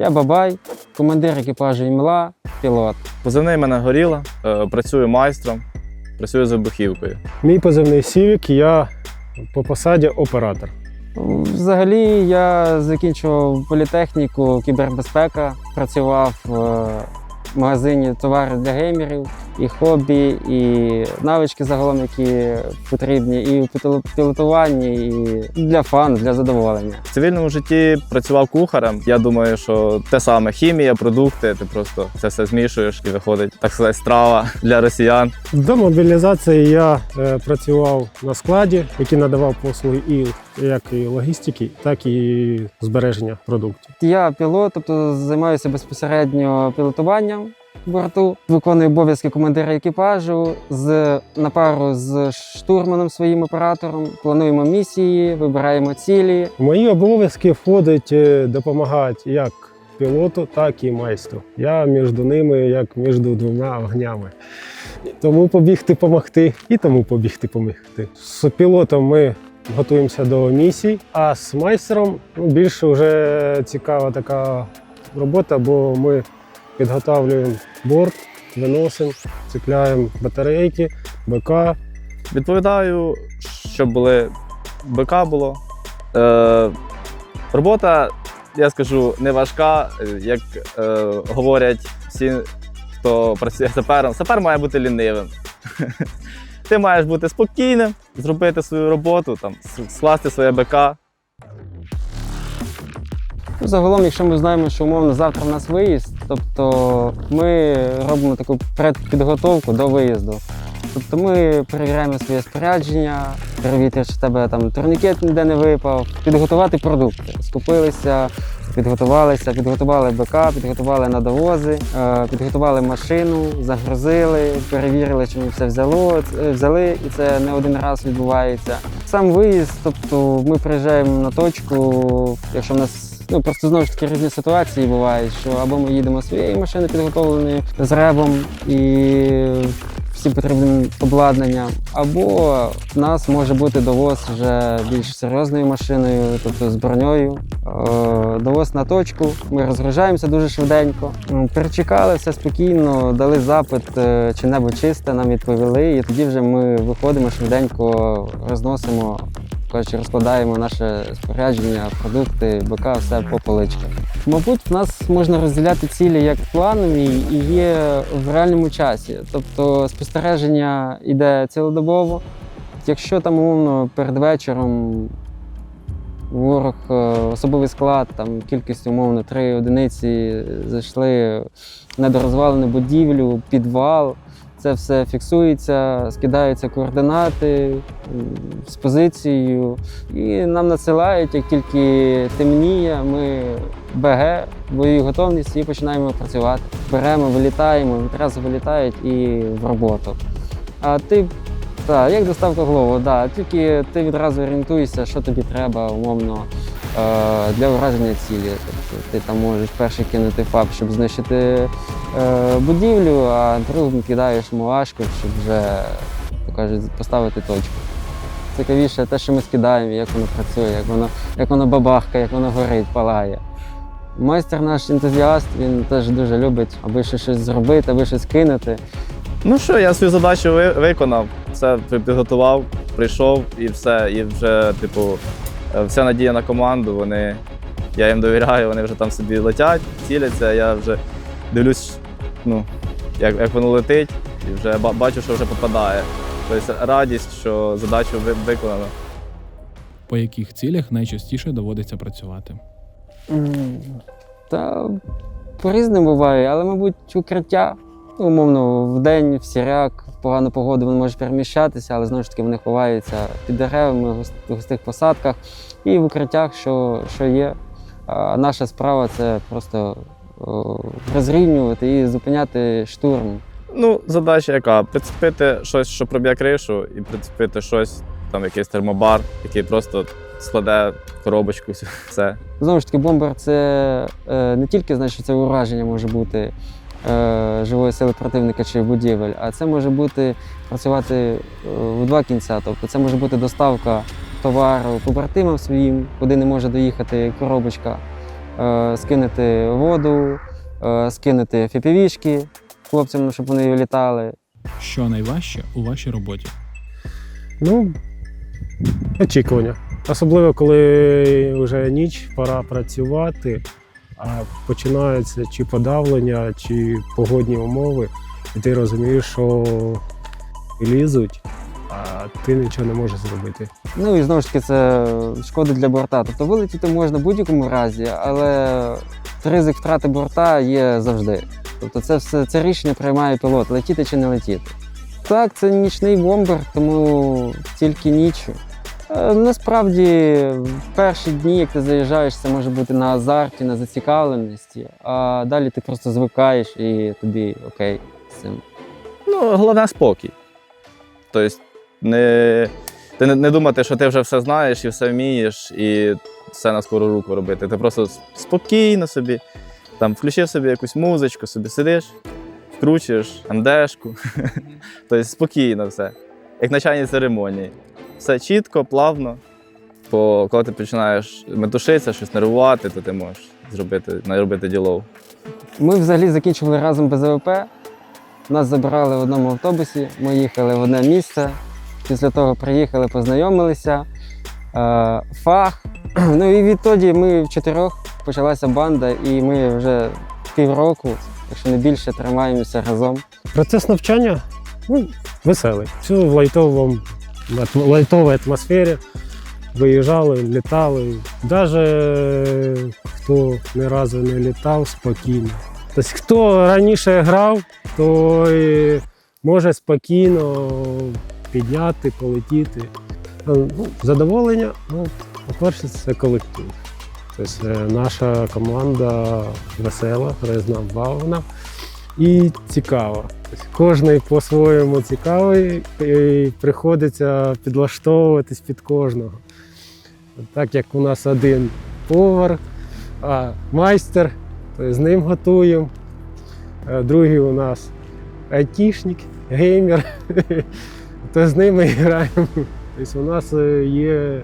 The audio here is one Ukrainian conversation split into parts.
Я бабай, командир екіпажу імла, пілот. Позивний мене горіла, е, працюю майстром, працюю з вибухівкою. Мій позивний Сівік, я по посаді оператор. Взагалі я закінчував політехніку, кібербезпека, працював в магазині товари для геймерів, і хобі, і навички загалом, які потрібні, і в піло- пілотуванні, і для фану, для задоволення. В цивільному житті працював кухарем. Я думаю, що те саме хімія, продукти, ти просто це все змішуєш і виходить, так сказати, страва для росіян. До мобілізації я е, працював на складі, який надавав послуги і як і логістики, так і збереження продуктів. Я пілот, тобто займаюся безпосередньо пілотуванням борту, виконую обов'язки командира екіпажу з на пару з штурманом своїм оператором. Плануємо місії, вибираємо цілі. Мої обов'язки входить е, допомагати як пілоту, так і майстру. Я між ними, як між двома огнями. Тому побігти помогти, і тому побігти помогти. З пілотом ми готуємося до місій, а з майстром ну, більше вже цікава така робота, бо ми підготовлюємо борт, виносимо, цепляємо батарейки, БК, Відповідаю, щоб були БК було. Е, робота, я скажу, не важка, е, як е, говорять всі, хто працює сапером. Сапер має бути лінивим. Ти маєш бути спокійним, зробити свою роботу, там, скласти своє БК, Загалом, якщо ми знаємо, що умовно завтра у нас виїзд, тобто ми робимо таку предпідготовку до виїзду. Тобто ми перевіряємо своє спорядження, перевірити, в тебе там турнікет ніде не випав, підготувати продукти. Скупилися, підготувалися, підготували БК, підготували надовози, е, підготували машину, загрузили, перевірили, чи ми все взяло, е, взяли, і це не один раз відбувається. Сам виїзд, тобто ми приїжджаємо на точку, якщо в нас ну просто знову ж таки різні ситуації бувають, що або ми їдемо своєю машиною підготовленою з ребом і всім потрібним обладнанням, або в нас може бути довоз вже більш серйозною машиною, тобто з броньою. Е, Довоз на точку, ми розгружаємося дуже швиденько. Перечекали все спокійно, дали запит, е, чи небо чисте, нам відповіли, і тоді вже ми виходимо швиденько, розносимо Коротше, розкладаємо наше спорядження, продукти, БК, все по поличках. Мабуть, в нас можна розділяти цілі як планові і є в реальному часі. Тобто спостереження йде цілодобово. Якщо там умовно перед вечором ворог е, особовий склад, там кількість умовно три одиниці зайшли в недорозвалену будівлю, підвал. Це все фіксується, скидаються координати з позицією, і нам надсилають, як тільки темніє, ми БГ, бойові готовність і починаємо працювати. Беремо, вилітаємо, відразу вилітають і в роботу. А ти так, як доставка голову, да, тільки ти відразу орієнтуєшся, що тобі треба, умовно, для враження цілі. Тобто ти там можеш перший кинути фаб, щоб знищити е, будівлю, а другим кидаєш муашку, щоб вже, кажуть, поставити точку. Цікавіше те, що ми скидаємо, як воно працює, як воно, як воно бабахкає, як воно горить, палає. Майстер наш ентузіаст, він теж дуже любить, аби ще щось зробити, аби щось кинути. Ну що, я свою задачу виконав, все підготував, прийшов і все. І вже, типу, е, вся надія на команду. Вони, я їм довіряю, вони вже там собі летять, ціляться. Я вже дивлюсь, ну, як, як воно летить, і вже бачу, що вже попадає. Тобто радість, що задачу виконано. По яких цілях найчастіше доводиться працювати? Та по-різному буває, але, мабуть, укриття. Ну, Умовно, в день, в сіряк, в погану погоду вони можуть переміщатися, але знову ж таки вони ховаються під деревами, в густих посадках і в укриттях, що, що є. А наша справа це просто розрівнювати і зупиняти штурм. Ну, задача яка? Прицепити щось, що проб'є кришу, і прицепити щось, там якийсь термобар, який просто складе коробочку, все. Знову ж таки, бомбер це е, не тільки значить, це ураження може бути живої сили противника чи будівель, а це може бути працювати е, в два кінця. Тобто це може бути доставка товару побратимам своїм, куди не може доїхати коробочка. е, скинути воду, е, скинути фіпівішки хлопцям, щоб вони літали. Що найважче у вашій роботі? Ну, очікування. Особливо, коли вже ніч, пора працювати, починаються чи подавлення, чи погодні умови, і ти розумієш, що лізуть, а ти нічого не можеш зробити. Ну і знову ж таки, це шкода для борта. Тобто вилетіти можна в будь-якому разі, але ризик втрати борта є завжди. Тобто це все це рішення приймає пілот, летіти чи не летіти. Так, це нічний бомбер, тому тільки ніч. Е, Насправді, в перші дні, як ти заїжджаєш, це може бути на азарті, на зацікавленості, а далі ти просто звикаєш і тобі окей з цим. Ну, головне спокій. Тобто, не, ти не, думати, що ти вже все знаєш і все вмієш, і все на скору руку робити. Ти просто спокійно собі, там, включив собі якусь музичку, собі сидиш, вкручуєш МДшку. тобто спокійно все. Як на чайній церемонії. Все чітко, плавно. Бо коли ти починаєш метушитися, щось нервувати, то ти можеш зробити, наробити ділов. Ми взагалі закінчували разом БЗВП. Нас забирали в одному автобусі, ми їхали в одне місце. Після того приїхали, познайомилися. Е, Фах. Ну і відтоді ми в чотирьох почалася банда, і ми вже півроку, якщо не більше, тримаємося разом. Процес навчання ну, веселий. Все в лайтовому, в лайтовій атмосфері. Виїжджали, літали. Навіть хто ні разу не літав, спокійно. Тобто, хто раніше грав, той може спокійно підняти, полетіти. Ну, задоволення, ну, по-перше, це колектив. Тобто, е, наша команда весела, рознобавна і цікава. Тобто, кожний по-своєму цікавий, і приходиться підлаштовуватись під кожного. Так як у нас один повар, а майстер, то з ним готуємо. Другий у нас айтішник, геймер, то з ними граємо. Тобто у нас е, є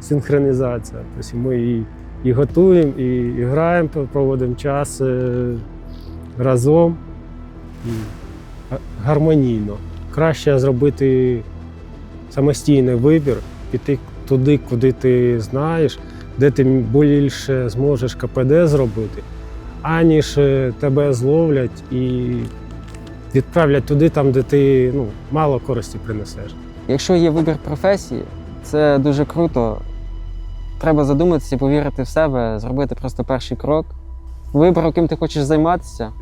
синхронізація. Тобто ми і, готуємо, і, і граємо, проводимо час е, разом і гармонійно. Краще зробити самостійний вибір, піти туди, куди ти знаєш, де ти більше зможеш КПД зробити, аніж е, тебе зловлять і відправлять туди, там, де ти ну, мало користі принесеш. Якщо є вибір професії, це дуже круто. Треба задуматися, повірити в себе, зробити просто перший крок. Вибрав, ким ти хочеш займатися,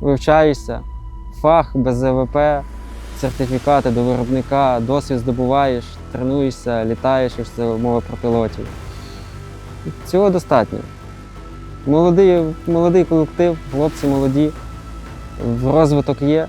вивчаєшся, фах, БЗВП, сертифікати до виробника, досвід здобуваєш, тренуєшся, літаєш, і це мова про пілотів. Цього достатньо. Молодий, молодий колектив, хлопці молоді, розвиток є.